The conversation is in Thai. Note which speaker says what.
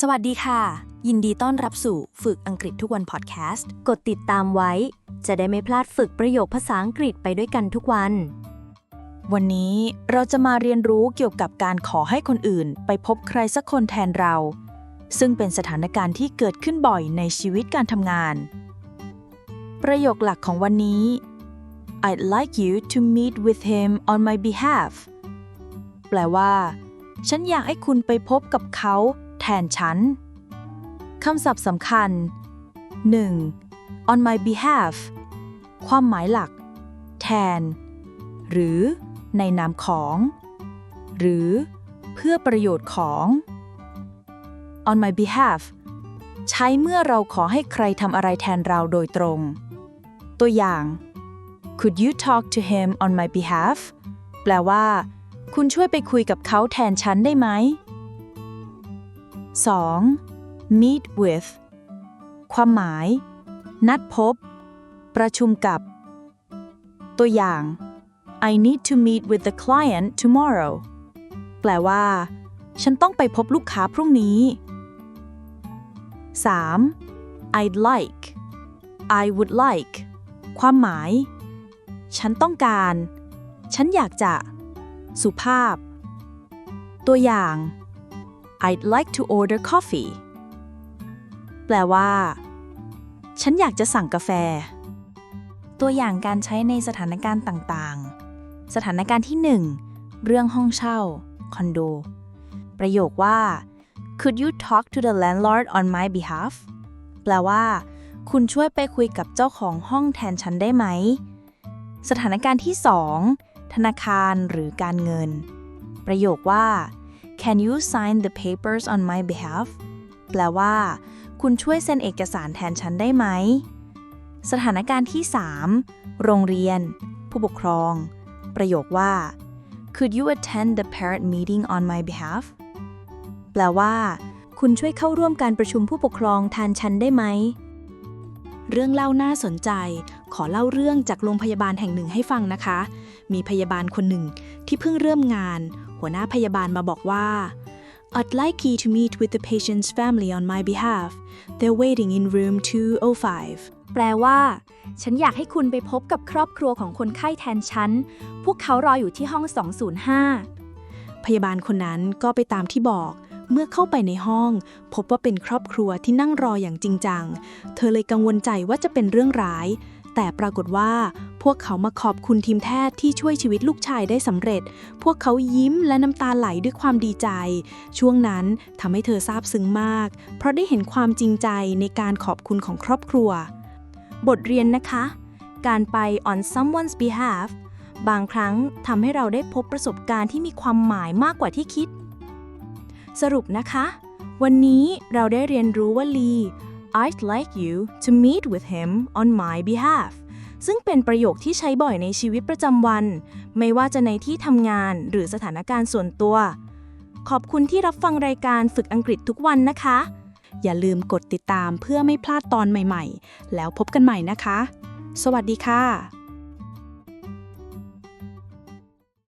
Speaker 1: สวัสดีค่ะ ยินดีต้อนรับสู่ฝึกอังกฤษทุกวันพอดแคสต์
Speaker 2: กดติดตามไว้ จะได้ไม่พลาดฝึกประโยคภาษาอังกฤษไปด้วยกันทุกวัน
Speaker 1: วันนี้เราจะมาเรียนรู้เกี่ยวกับการขอให้คนอื่น ไปพบใครสักคนแทนเรา ซึ่งเป็นสถานการณ์ที่เกิดขึ้นบ่อยในชีวิตการทำงาน ประโยคหลักของวันนี้ I'd like you to meet with him on my behalf แปลว่า ฉันอยากให้คุณไปพบกับเขา แทนฉัน คำศัพท์สำคัญ 1. on my behalf ความหมายหลัก แทน หรือ ในนามของ หรือ เพื่อประโยชน์ของ on my behalf ใช้เมื่อเราขอให้ใครทำอะไรแทนเราโดยตรง ตัวอย่าง could you talk to him on my behalf แปลว่า คุณช่วยไปคุยกับเขาแทนฉันได้ไหม 2. meet with ความหมาย นัดพบ ประชุมกับ ตัวอย่าง I need to meet with the client tomorrow แปลว่า ฉันต้องไปพบลูกค้าพรุ่งนี้ 3. I'd like I would like ความหมาย ฉันต้องการ ฉันอยากจะ สุภาพ ตัวอย่าง I'd like to order coffee แปลว่า ฉันอยากจะสั่งกาแฟ ตัวอย่างการใช้ในสถานการณ์ต่างๆ สถานการณ์ที่ 1 เรื่องห้องเช่า คอนโด ประโยคว่า Could you talk to the landlord on my behalf แปลว่า คุณช่วยไปคุยกับเจ้าของห้องแทนฉันได้ไหม สถานการณ์ที่ 2 ธนาคารหรือการเงิน ประโยคว่า Can you sign the papers on my behalf แปลว่า คุณช่วยเซ็นเอกสารแทนฉันได้ไหม สถานการณ์ที่ 3 โรงเรียน ผู้ปกครอง ประโยคว่า Could you attend the parent meeting on my behalf แปลว่า คุณช่วยเข้าร่วมการประชุมผู้ปกครองแทนฉันได้ไหม เรื่องเล่าน่าสนใจ ขอเล่าเรื่องจากโรงพยาบาลแห่งหนึ่งให้ฟังนะคะ มีพยาบาลคนหนึ่ง ที่เพิ่งเริ่มงาน หัวหน้าพยาบาลมาบอกว่า I'd like you to meet with the patient's family on my behalf. They're waiting in room 205.
Speaker 2: แปลว่า ฉันอยากให้คุณไปพบกับครอบครัวของคนไข้แทนฉัน พวกเขารออยู่ที่ห้อง 205
Speaker 1: พยาบาลคนนั้นก็ไปตามที่บอก เมื่อเข้าไปในห้อง พบว่าเป็นครอบครัวที่นั่งรออย่างจริงจัง เธอเลยกังวลใจว่าจะเป็นเรื่องร้าย แต่ปรากฏว่า พวกเขามาขอบคุณทีมแพทย์ที่ช่วยชีวิตลูกชายได้สำเร็จ พวกเขายิ้มและน้ำตาไหลด้วยความดีใจ ช่วงนั้นทำให้เธอซาบซึ้งมาก เพราะได้เห็นความจริงใจในการขอบคุณของครอบครัว
Speaker 2: บทเรียนนะคะ การไป on someone's behalf บางครั้งทำให้เราได้พบประสบการณ์ที่มีความหมายมากกว่าที่คิด สรุปนะคะ วันนี้เราได้เรียนรู้ว่าลี I'd like you to meet with him on my behalf ซึ่งเป็นประโยคที่ใช้บ่อยในชีวิตประจำวัน ไม่ว่าจะในที่ทำงานหรือสถานการณ์ส่วนตัว ขอบคุณที่รับฟังรายการฝึกอังกฤษทุกวันนะคะ
Speaker 1: อย่าลืมกดติดตามเพื่อไม่พลาดตอนใหม่ ๆ แล้วพบกันใหม่นะคะ สวัสดีค่ะ